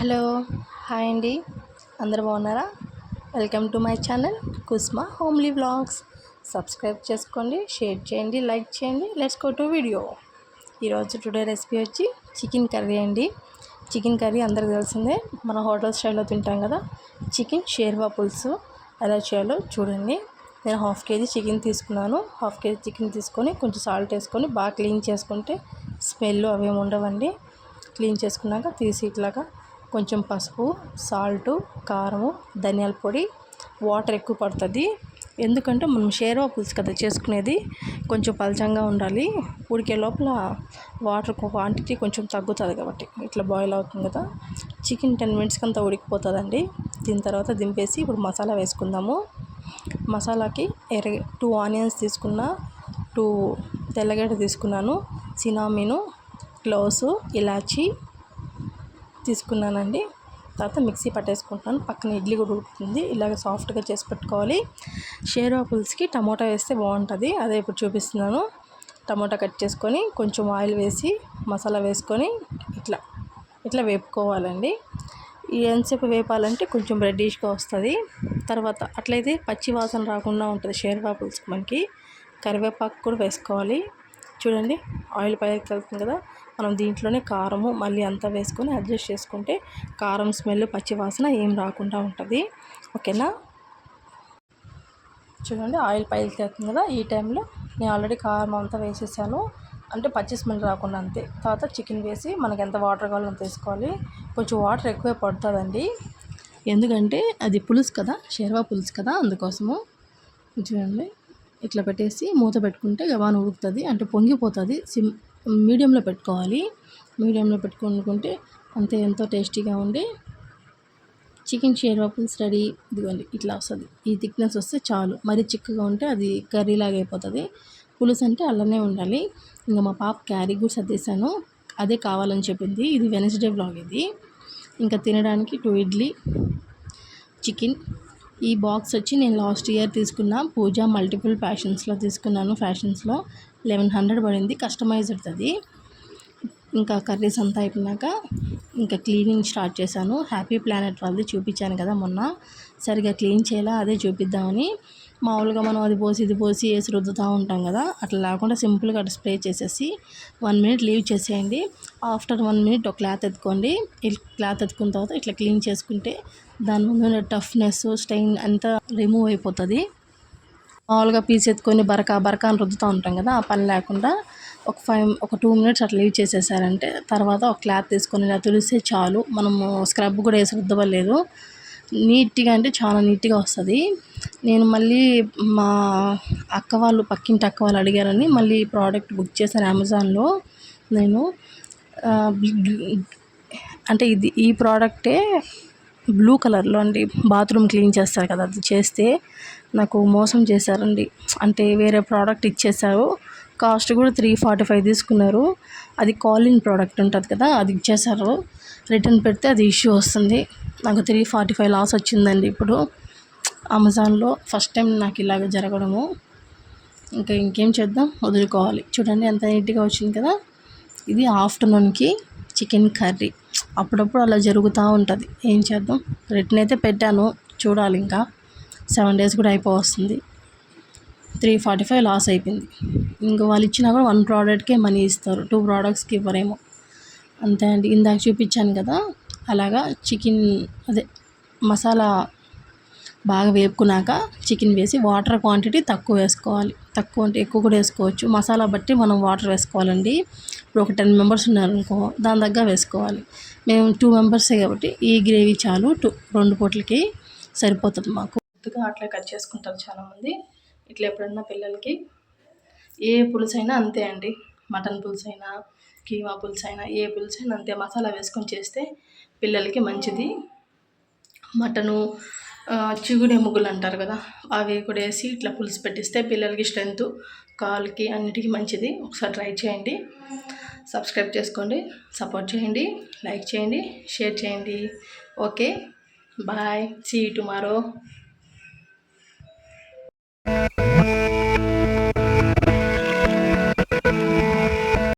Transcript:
Hello hi అండి. అందరు బాగున్నారా? Welcome to my channel Kusma homely vlogs. Subscribe చేసుకోండి షేర్ చేయండి లైక్ చేయండి. లెట్స్ గో టు వీడియో ఈరోజు టుడే రెసిపీ వచ్చి చికెన్ కర్రీ అండి. చికెన్ కర్రీ అందరికి తెలిసిందే మన హోటల్ స్టైల్లో తింటాం కదా. చికెన్ షేర్వా పులుసు. ఎలా చేయాలో చూడండి. నేను హాఫ్ కేజీ చికెన్ తీసుకున్నాను. హాఫ్ కేజీ చికెన్ తీసుకొని కొంచెం సాల్ట్ వేసుకొని బాగా క్లీన్ చేసుకుంటే స్మెల్ అవేమి ఉండవండి. క్లీన్ చేసుకున్నాక తీసి ఇట్లాగా కొంచెం పసుపు సాల్టు కారము ధనియాల పొడి వాటర్ ఎక్కువ పడుతుంది. ఎందుకంటే మనం షేర్వా పులుసు కదా చేసుకునేది కొంచెం పలచంగా ఉండాలి. ఉడికే లోపల వాటర్ క్వాంటిటీ కొంచెం తగ్గుతుంది కాబట్టి ఇట్లా బాయిల్ అవుతుంది కదా. చికెన్ టెన్ మినిట్స్కి అంతా ఉడికిపోతుందండి. దీని తర్వాత దింపేసి ఇప్పుడు మసాలా వేసుకుందాము. మసాలాకి ఎర్ర టూ ఆనియన్స్ తీసుకున్న టూ తెల్లగడ్డ తీసుకున్నాను సినామీను క్లోసు ఇలాచి తీసుకున్నానండి. తర్వాత మిక్సీ పట్టేసుకుంటున్నాను. పక్కన ఇడ్లీ కూడా ఉడుకుతుంది. ఇలాగ సాఫ్ట్గా చేసి పెట్టుకోవాలి. షేర్వా పులుసుకి టమోటా వేస్తే బాగుంటుంది. అదే ఇప్పుడు చూపిస్తున్నాను. టమోటా కట్ చేసుకొని కొంచెం ఆయిల్ వేసి మసాలా వేసుకొని ఇట్లా ఇట్లా వేపుకోవాలండి. ఎంతసేపు వేపాలంటే కొంచెం రెడ్డిష్గా వస్తుంది. తర్వాత అట్లయితే పచ్చి వాసన రాకుండా ఉంటుంది. షేర్వా పులుసుకి మనకి. కరివేపాకు కూడా వేసుకోవాలి. చూడండి ఆయిల్ పైకి వెళ్తుంది కదా. మనం దీంట్లోనే కారము మళ్ళీ అంతా వేసుకొని అడ్జస్ట్ చేసుకుంటే కారం స్మెల్ పచ్చి వాసన ఏం రాకుండా ఉంటుంది. ఓకేనా? చూడండి ఆయిల్ పైకి వెళ్తుంది కదా. ఈ టైంలో నేను ఆల్రెడీ కారం అంతా వేసేసాను. అంటే పచ్చి స్మెల్ రాకుండా అంతే. తర్వాత చికెన్ వేసి మనకి ఎంత వాటర్ కావాలో అంత కొంచెం వాటర్ ఎక్కువే పడుతుందండి. ఎందుకంటే అది పులుసు కదా షేర్వా పులుసు కదా అందుకోసము. చూడండి. ఇట్లా పెట్టేసి మూత పెట్టుకుంటే గవాన్ ఉడుకుతుంది. అంటే పొంగిపోతుంది. సిమ్ మీడియంలో పెట్టుకోవాలి. మీడియంలో పెట్టుకుంటే అంతే ఎంతో టేస్టీగా ఉండి చికెన్ షేర్వా పులుసు రెడీ. ఇదిగోండి ఇట్లా వస్తుంది. ఈ థిక్నెస్ వస్తే చాలు. మరీ చిక్కగా ఉంటే అది కర్రీలాగా అయిపోతుంది. పులుసు అంటే అలానే ఉండాలి. ఇంకా మా పాప క్యారీ కూడా సర్దేశాను. అదే కావాలని చెప్పింది. ఇది వెనస్డే బ్లాగ్ ఇది. ఇంకా తినడానికి టూ ఇడ్లీ చికెన్ ఈ బాక్స్ వచ్చి నేను లాస్ట్ ఇయర్ తీసుకున్న పూజ మల్టిపుల్ ఫ్యాషన్స్లో తీసుకున్నాను. ఫ్యాషన్స్లో లెవెన్ హండ్రెడ్ పడింది. కస్టమైజ్డ్ అది ఇంకా కర్రీస్ అంతా అయిపోయినాక ఇంకా క్లీనింగ్ స్టార్ట్ చేశాను. హ్యాపీ ప్లానెట్ వాళ్ళది చూపించాను కదా మొన్న. సరిగా క్లీన్ చేయాలా అదే చూపిద్దామని మామూలుగా మనం అది పోసి ఇది పోసి వేసి రుద్దుతూ ఉంటాం కదా. అట్లా లేకుండా సింపుల్గా అటు స్ప్రే చేసేసి వన్ మినిట్ లీవ్ చేసేయండి. ఆఫ్టర్ వన్ మినిట్ ఒక క్లాత్ ఎత్తుకోండి. క్లాత్ ఎత్తుకున్న తర్వాత ఇట్లా క్లీన్ చేసుకుంటే దాని ముందు టఫ్నెస్ స్టెయిన్ అంతా రిమూవ్ అయిపోతుంది. మామూలుగా పీస్ ఎత్తుకొని బరక బరక అని రుద్దుతూ ఉంటాం కదా ఆ పని లేకుండా ఒక ఫైవ్ ఒక టూ మినిట్స్ అట్లా లీవ్ చేసేసారంటే తర్వాత ఒక క్లాత్ తీసుకొని ఇలా తులిస్తే చాలు. మనము స్క్రబ్ కూడా వేసి రుద్దవలేదు. నీట్గా అంటే చాలా నీట్గా వస్తుంది. నేను మళ్ళీ మా అక్క వాళ్ళు పక్కింటి అక్క వాళ్ళు అడిగారని మళ్ళీ ప్రోడక్ట్ బుక్ చేశాను అమెజాన్లో. నేను అంటే ఇది ఈ ప్రోడక్టే బ్లూ కలర్లో అండి. బాత్రూమ్ క్లీన్ చేస్తారు కదా అది చేస్తే నాకు మోసం చేశారండి. అంటే వేరే ప్రోడక్ట్ ఇచ్చేసారు కాస్ట్ కూడా త్రీ ఫార్టీ ఫైవ్ తీసుకున్నారు. అది కాలింగ్ ప్రోడక్ట్ ఉంటుంది కదా అది ఇచ్చేసారు. రిటర్న్ పెడితే అది ఇష్యూ వస్తుంది. నాకు త్రీ ఫార్టీ ఫైవ్ లాస్ వచ్చిందండి ఇప్పుడు అమెజాన్లో. ఫస్ట్ టైం నాకు ఇలాగ జరగడము. ఇంకా ఇంకేం చేద్దాం? వదులుకోవాలి. చూడండి ఎంత నీట్గా వచ్చింది కదా. ఇది ఆఫ్టర్నూన్కి చికెన్ కర్రీ. అప్పుడప్పుడు అలా జరుగుతూ ఉంటుంది. ఏం చేద్దాం? రిటర్న్ అయితే పెట్టాను. చూడాలి ఇంకా. సెవెన్ డేస్ కూడా అయిపోవస్తుంది. త్రీ ఫార్టీ ఫైవ్ లాస్ అయిపోయింది. ఇంకా వాళ్ళు ఇచ్చినా కూడా వన్ ప్రోడక్ట్కే మనీ ఇస్తారు. టూ ప్రోడక్ట్స్కి ఇవ్వరేమో. అంతే అండి. ఇందాక చూపించాను కదా అలాగా చికెన్ అదే మసాలా బాగా వేపుకున్నాక చికెన్ వేసి వాటర్ క్వాంటిటీ తక్కువ వేసుకోవాలి. తక్కువ అంటే ఎక్కువ కూడా వేసుకోవచ్చు. మసాలా బట్టి మనం వాటర్ వేసుకోవాలండి. ఇప్పుడు ఒక టెన్ మెంబర్స్ ఉన్నారనుకో దాని తగ్గ వేసుకోవాలి. మేము టూ మెంబర్సే కాబట్టి ఈ గ్రేవీ చాలు టూ రెండు పూటలకి సరిపోతుంది మాకు. కొద్దిగా అట్లా కట్ చేసుకుంటారు చాలామంది. ఇట్లా ఎప్పుడన్నా పిల్లలకి ఏ పులుసు అయినా అంతే అండి. మటన్ పులుసు అయినా కీమా పులుసు అయినా ఏ పులుసు అయినా అంతే. మసాలా వేసుకొని చేస్తే పిల్లలకి మంచిది. మటను చిగుడు ముగ్గులు అంటారు కదా అవి కూడా వేసి ఇట్లా పులుసు పెట్టిస్తే పిల్లలకి స్ట్రెంత్ కాల్కి అన్నిటికీ మంచిది. ఒకసారి ట్రై చేయండి. సబ్స్క్రైబ్ చేసుకోండి. సపోర్ట్ చేయండి. లైక్ చేయండి. షేర్ చేయండి. Okay. Bye. See tomorrow. What?